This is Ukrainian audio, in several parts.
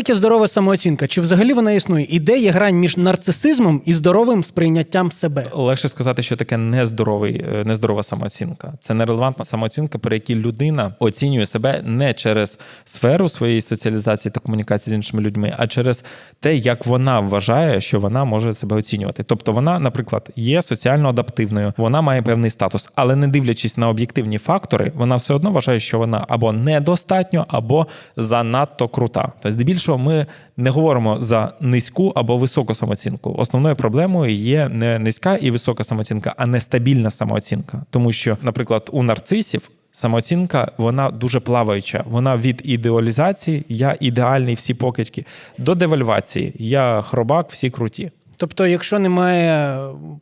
Яке здорова самооцінка? Чи взагалі вона існує? І де є грань між нарцисизмом і здоровим сприйняттям себе? Легше сказати, що таке нездоровий, е, нездорова самооцінка. Це нерелевантна самооцінка, при якій людина оцінює себе не через сферу своєї соціалізації та комунікації з іншими людьми, а через те, як вона вважає, що вона може себе оцінювати. Тобто, вона, наприклад, є соціально адаптивною, вона має певний статус, але не дивлячись на об'єктивні фактори, вона все одно вважає, що вона або недостатньо, або занадто крута. Тобто, здебільшого, ми не говоримо за низьку або високу самооцінку. Основною проблемою є не низька і висока самооцінка, а нестабільна самооцінка. Тому що, наприклад, у нарцисів. Самооцінка вона дуже плаваюча. Вона від ідеалізації, я ідеальний всі покидьки, до девальвації, я хробак, всі круті. Тобто, якщо немає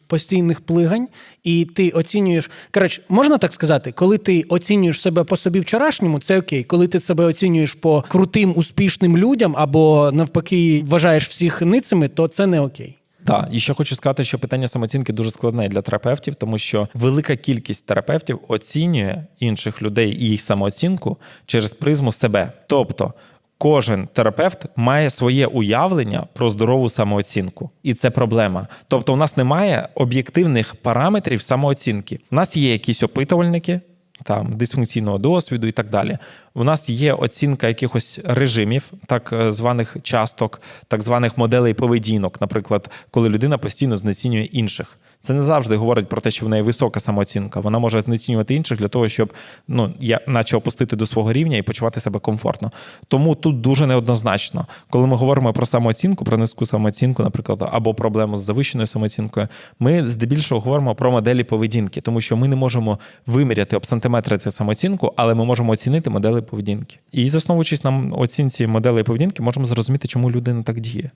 постійних плигань, і ти оцінюєш. Коротше, можна так сказати, коли ти оцінюєш себе по собі вчорашньому, це окей. Коли ти себе оцінюєш по крутим, успішним людям, або навпаки вважаєш всіх ницими, то це не окей. Так, і ще хочу сказати, що питання самооцінки дуже складне для терапевтів, тому що велика кількість терапевтів оцінює інших людей і їх самооцінку через призму себе. Тобто кожен терапевт має своє уявлення про здорову самооцінку, і це проблема. Тобто, у нас немає об'єктивних параметрів самооцінки. У нас є якісь опитувальники. Там дисфункційного досвіду і так далі. У нас є оцінка якихось режимів, так е, званих часток, так званих моделей поведінок, наприклад, коли людина постійно знецінює інших. Це не завжди говорить про те, що в неї висока самооцінка. Вона може знецінювати інших для того, щоб ну я наче опустити до свого рівня і почувати себе комфортно. Тому тут дуже неоднозначно. Коли ми говоримо про самооцінку, про низьку самооцінку, наприклад, або проблему з завищеною самооцінкою, ми здебільшого говоримо про моделі поведінки, тому що ми не можемо виміряти обсантиметрити самооцінку, але ми можемо оцінити модели поведінки. І засновуючись на оцінці моделей поведінки, можемо зрозуміти, чому людина так діє.